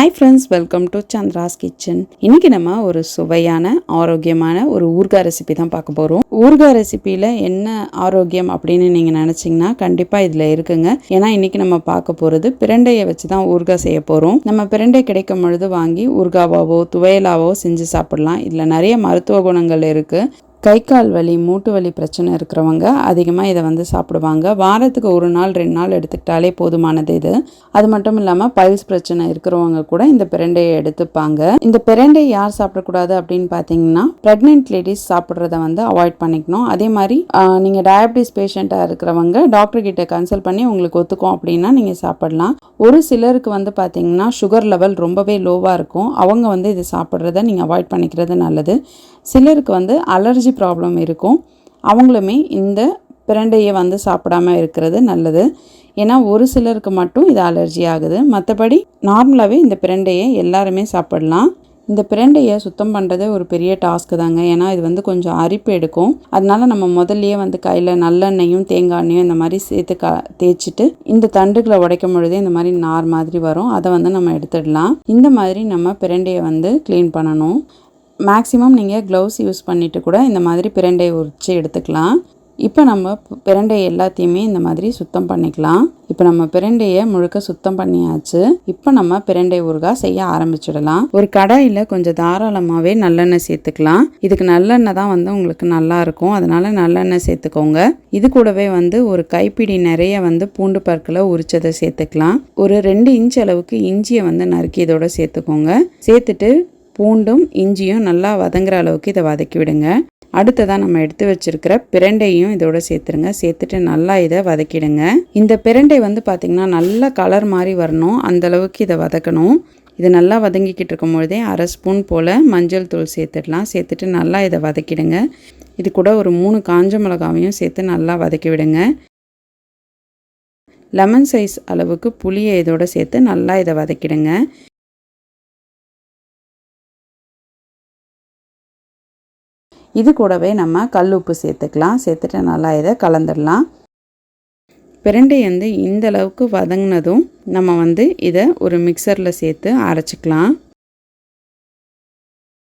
Hi friends welcome to Chandra's kitchen இன்னைக்கு நம்ம ஒரு சுவையான ஆரோக்கியமான ஒரு ஊர்கா ரெசிபி தான் பார்க்க போகிறோம் ஊர்கா ரெசிபியில் என்ன ஆரோக்கியம் அப்படின்னு நீங்கள் நினச்சிங்கன்னா கண்டிப்பாக இதில் இருக்குங்க. ஏன்னா இன்றைக்கி நம்ம பார்க்க போகிறது பிரண்டையை வச்சு தான் ஊர்கா செய்ய போகிறோம் நம்ம பிரண்டை கிடைக்கும் பொழுது வாங்கி ஊர்காவாவோ துவையலாவோ செஞ்சு சாப்பிடலாம். இதில் நிறைய மருத்துவ குணங்கள் இருக்குது கை கால் வலி மூட்டு வலி பிரச்சனை இருக்கிறவங்க அதிகமாக இதை வந்து சாப்பிடுவாங்க. வாரத்துக்கு ஒரு நாள் ரெண்டு நாள் எடுத்துக்கிட்டாலே போதுமானது இது. அது மட்டும் இல்லாமல் பல்ஸ் பிரச்சனை இருக்கிறவங்க கூட இந்த பிரண்டையை எடுத்துப்பாங்க. இந்த பிரண்டை யார் சாப்பிடக்கூடாது அப்படின்னு பார்த்தீங்கன்னா ப்ரெக்னென்ட் லேடிஸ் சாப்பிட்றத வந்து அவாய்ட் பண்ணிக்கணும். அதே மாதிரி நீங்கள் டயபிட்டிஸ் பேஷண்ட்டாக இருக்கிறவங்க டாக்டர் கிட்ட கன்சல்ட் பண்ணி உங்களுக்கு ஒத்துக்கும் அப்படின்னா நீங்கள் சாப்பிடலாம். ஒரு சிலருக்கு வந்து பார்த்தீங்கன்னா சுகர் லெவல் ரொம்பவே லோவாக இருக்கும். அவங்க வந்து இது சாப்பிட்றத நீங்கள் அவாய்ட் பண்ணிக்கிறது நல்லது. சிலருக்கு வந்து அலர்ஜி ப்ராப்ளம் இருக்கும். அவங்களுமே இந்த பிரண்டையை வந்து சாப்பிடாம இருக்கிறது நல்லது. ஏன்னா ஒரு சிலருக்கு மட்டும் இது அலர்ஜி ஆகுது. மற்றபடி நார்மலாகவே இந்த பிரண்டையை எல்லாருமே சாப்பிடலாம். இந்த பிரண்டையை சுத்தம் பண்ணுறது ஒரு பெரிய டாஸ்க்கு தாங்க. ஏன்னா இது வந்து கொஞ்சம் அரிப்பு எடுக்கும். அதனால நம்ம முதல்லையே வந்து கையில் நல்லெண்ணெயும் தேங்காய் எண்ணெயும் இந்த மாதிரி சேர்த்து க தேய்ச்சிட்டு இந்த தண்டுகளை உடைக்கும் பொழுதே இந்த மாதிரி நார் மாதிரி வரும். அதை வந்து நம்ம எடுத்துடலாம். இந்த மாதிரி நம்ம பிரண்டையை வந்து க்ளீன் பண்ணணும். மேக்ஸிமம் நீங்கள் க்ளவுஸ் யூஸ் பண்ணிவிட்டு கூட இந்த மாதிரி பிரண்டையை உரித்து எடுத்துக்கலாம். இப்போ நம்ம பிரண்டை எல்லாத்தையுமே இந்த மாதிரி சுத்தம் பண்ணிக்கலாம். இப்போ நம்ம பிரண்டையை முழுக்க சுத்தம் பண்ணியாச்சு. இப்போ நம்ம பிரண்டை ஊறுகாய் செய்ய ஆரம்பிச்சிடலாம். ஒரு கடாயில் கொஞ்சம் தாராளமாகவே நல்லெண்ணெய் சேர்த்துக்கலாம். இதுக்கு நல்லெண்ணெய் தான் வந்து உங்களுக்கு நல்லா இருக்கும். அதனால நல்லெண்ணெய் சேர்த்துக்கோங்க. இது கூடவே வந்து ஒரு கைப்பிடி நிறைய வந்து பூண்டு பற்களை உரிச்சதை சேர்த்துக்கலாம். ஒரு ரெண்டு இன்ச் அளவுக்கு இஞ்சியை வந்து நறுக்கி இதோட சேர்த்துக்கோங்க. சேர்த்துட்டு பூண்டும் இஞ்சியும் நல்லா வதங்குற அளவுக்கு இதை வதக்கி விடுங்க. அடுத்ததாக நம்ம எடுத்து வச்சிருக்கிற பிரண்டையும் இதோட சேர்த்துருங்க. சேர்த்துட்டு நல்லா இதை வதக்கிடுங்க. இந்த பிரண்டை வந்து பார்த்திங்கன்னா நல்லா கலர் மாதிரி வரணும். அந்த அளவுக்கு இதை வதக்கணும். இது நல்லா வதங்கிக்கிட்டு இருக்கும் பொழுதே அரை ஸ்பூன் போல் மஞ்சள் தூள் சேர்த்துடலாம். சேர்த்துட்டு நல்லா இதை வதக்கிடுங்க. இது கூட ஒரு மூணு காஞ்ச மிளகாவையும் சேர்த்து நல்லா வதக்கி விடுங்க. லெமன் சைஸ் அளவுக்கு புளியை இதோட சேர்த்து நல்லா இதை வதக்கிடுங்க. இது கூடவே நம்ம கல் உப்பு சேர்த்துக்கலாம். சேர்த்துட்டு நல்லா இதை கலந்துடலாம். பிரண்டை வந்து இந்த அளவுக்கு வதங்கினதும் நம்ம வந்து இதை ஒரு மிக்சரில் சேர்த்து அரைச்சிக்கலாம்.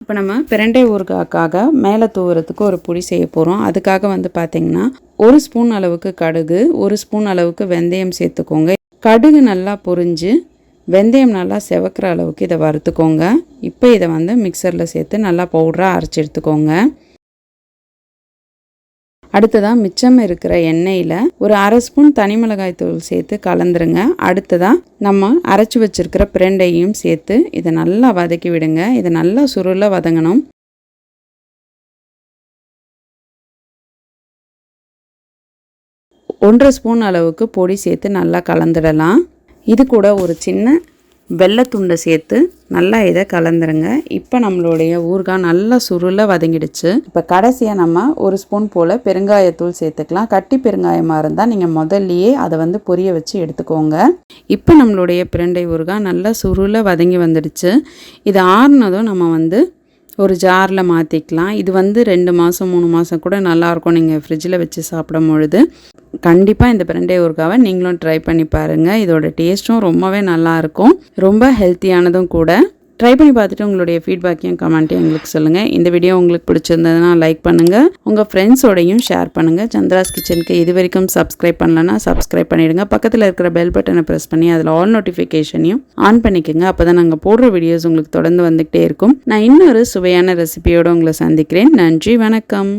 இப்போ நம்ம பிரண்டை ஊறுகாக்காக மேலே தூவுறதுக்கு ஒரு பொடி செய்ய போகிறோம். அதுக்காக வந்து பார்த்திங்கன்னா ஒரு ஸ்பூன் அளவுக்கு கடுகு ஒரு ஸ்பூன் அளவுக்கு வெந்தயம் சேர்த்துக்கோங்க. கடுகு நல்லா பொரிஞ்சு வெந்தயம் நல்லா செவக்கிற அளவுக்கு இதை வறுத்துக்கோங்க. இப்போ இதை வந்து மிக்சரில் சேர்த்து நல்லா பவுடராக அரைச்சி எடுத்துக்கோங்க. அடுத்ததாக மிச்சம் இருக்கிற எண்ணெயில் ஒரு அரை ஸ்பூன் தனி மிளகாய் தூள் சேர்த்து கலந்துருங்க. அடுத்ததாக நம்ம அரைச்சி வச்சிருக்கிற பிரண்டையும் சேர்த்து இதை நல்லா வதக்கி விடுங்க. இதை நல்லா சுருள வதங்கணும். ஒன்றரை ஸ்பூன் அளவுக்கு பொடி சேர்த்து நல்லா கலந்துடலாம். இது கூட ஒரு சின்ன வெள்ளத்துண்டை சேர்த்து நல்லா இதை கலந்துருங்க. இப்போ நம்மளுடைய ஊறுகாய் நல்லா சுருள வதங்கிடுச்சு. இப்போ கடைசியாக நம்ம ஒரு ஸ்பூன் போல் பெருங்காயத்தூள் சேர்த்துக்கலாம். கட்டி பெருங்காயமாக இருந்தால் நீங்கள் முதல்லையே அதை வந்து பொரிய வச்சு எடுத்துக்கோங்க. இப்போ நம்மளுடைய பிரண்டை ஊறுகாய் நல்லா சுருள வதங்கி வந்துடுச்சு. இது ஆறுனதும் நம்ம வந்து ஒரு ஜாரில் மாற்றிக்கலாம் இது வந்து ரெண்டு மாதம் மூணு மாதம் கூட நல்லாயிருக்கும் நீங்கள் ஃப்ரிட்ஜில் வச்சு சாப்பிடும் பொழுது கண்டிப்பாக இந்த பிரண்டே ஊறுகாவை நீங்களும் ட்ரை பண்ணி பாருங்கள் இதோட டேஸ்ட்டும் ரொம்பவே நல்லாயிருக்கும். ரொம்ப ஹெல்த்தியானதும் கூட. ட்ரை பண்ணி பார்த்துட்டு உங்களுடைய ஃபீட்பேக்கையும் கமெண்ட்டையும் எங்களுக்கு சொல்லுங்கள் இந்த வீடியோ உங்களுக்கு பிடிச்சிருந்ததுன்னா லைக் பண்ணுங்கள் உங்கள் ஃப்ரெண்ட்ஸோடையும் ஷேர் பண்ணுங்கள் சந்திராஸ் கிச்சனுக்கு இது வரைக்கும் சப்ஸ்கிரைப் பண்ணலன்னா சப்ஸ்கிரைப் பண்ணிவிடுங்க பக்கத்தில் இருக்கிற பெல் பட்டனை ப்ரெஸ் பண்ணி அதில் ஆல் நோட்டிஃபிகேஷனையும் ஆன் பண்ணிக்கோங்க. அப்போ தான் நாங்கள் போடுற வீடியோஸ் உங்களுக்கு தொடர்ந்து வந்துகிட்டே இருக்கும். நான் இன்னொரு சுவையான ரெசிபியோடு உங்களை சந்திக்கிறேன். நன்றி வணக்கம்.